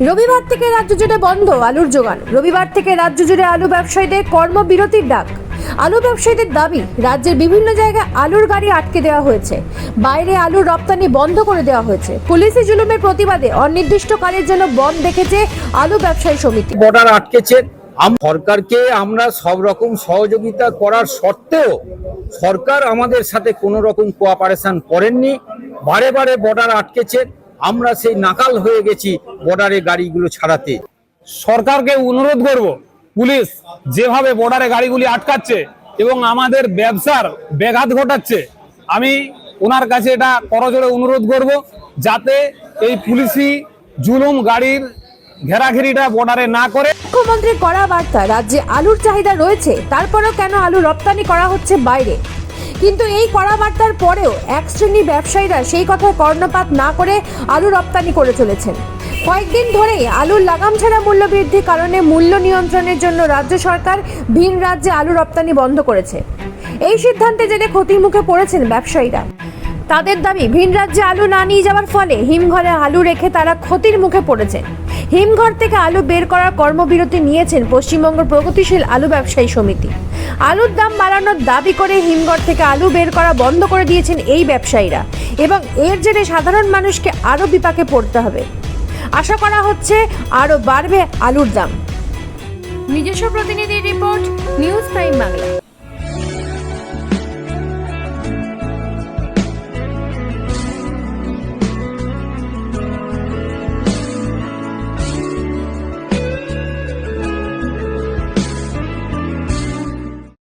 রবিবার থেকে রাজ্য জুড়ে বন্ধ আলুর যোগান রবিবার থেকে রাজ্য জুড়ে আলু ব্যবসায়ীদের কর্মবিরতির ডাক। আলু ব্যবসায়ীদের দাবি, রাজ্যের বিভিন্ন জায়গায় আলুর গাড়ি আটকে দেওয়া হয়েছে। বাইরে আলুর রপ্তানি বন্ধ করে দেওয়া হয়েছে। পুলিশি জুলুমের প্রতিবাদে অনির্দিষ্টকালের জন্য বন্ধ দেখেছে আলু ব্যবসায়ী সমিতি। বর্ডার আটকেছে। সরকারকে আমরা সব রকম সহযোগিতা করার সত্ত্বেও সরকার আমাদের সাথে কোনো রকম কোঅপারেশন করেননি। বারে বারে বর্ডার আটকেছে। আমরা সেই নাকাল হয়ে গেছি বর্ডারে গাড়িগুলো ছাড়াতে। সরকারকে অনুরোধ করব পুলিশ যেভাবে বর্ডারে গাড়িগুলি আটকাচ্ছে এবং আমাদের ব্যবসার ব্যাঘাত ঘটাচ্ছে আমি ওনার কাছে এটা করজোরে অনুরোধ করব যাতে এই পুলিশি জুলুম গাড়ির ঘেরাঘেরিটা বর্ডারে না করে। মুখ্যমন্ত্রীর কড়া বার্তা রাজ্যে আলুর চাহিদা রয়েছে তারপরেও কেন আলু রপ্তানি করা হচ্ছে বাইরে? কিন্তু এই কড়া বার্তার পরেও এক শ্রেণির ব্যবসায়ীরা সেই কথায় কর্ণপাত না করে আলু রপ্তানি করে চলেছেন। কয়েকদিন ধরেই আলুর লাগাম ছাড়া মূল্য বৃদ্ধির কারণে মূল্য নিয়ন্ত্রণের জন্য রাজ্য সরকার ভিন রাজ্যে আলু রপ্তানি বন্ধ করেছে। এই সিদ্ধান্তে জেনে ক্ষতির মুখে পড়েছেন ব্যবসায়ীরা। তাদের দাবি, ভিন রাজ্যে আলু না নিয়ে যাওয়ার ফলে হিমঘরে আলু রেখে তারা ক্ষতির মুখে পড়েছেন হিমঘর থেকে আলু বের করার কর্মবিরতি নিয়েছেন পশ্চিমবঙ্গ প্রগতিশীল আলু ব্যবসায়ী সমিতি। আলুর দাম বাড়ানোর দাবি করে হিমঘর থেকে আলু বের করা বন্ধ করে দিয়েছেন এই ব্যবসায়ীরা এবং এর জেরে সাধারণ মানুষকে আরও বিপাকে পড়তে হবে। আশা করা হচ্ছে আরও বাড়বে আলুর দাম। নিজস্ব প্রতিনিধি রিপোর্ট, নিউজ প্রাইম বাংলা।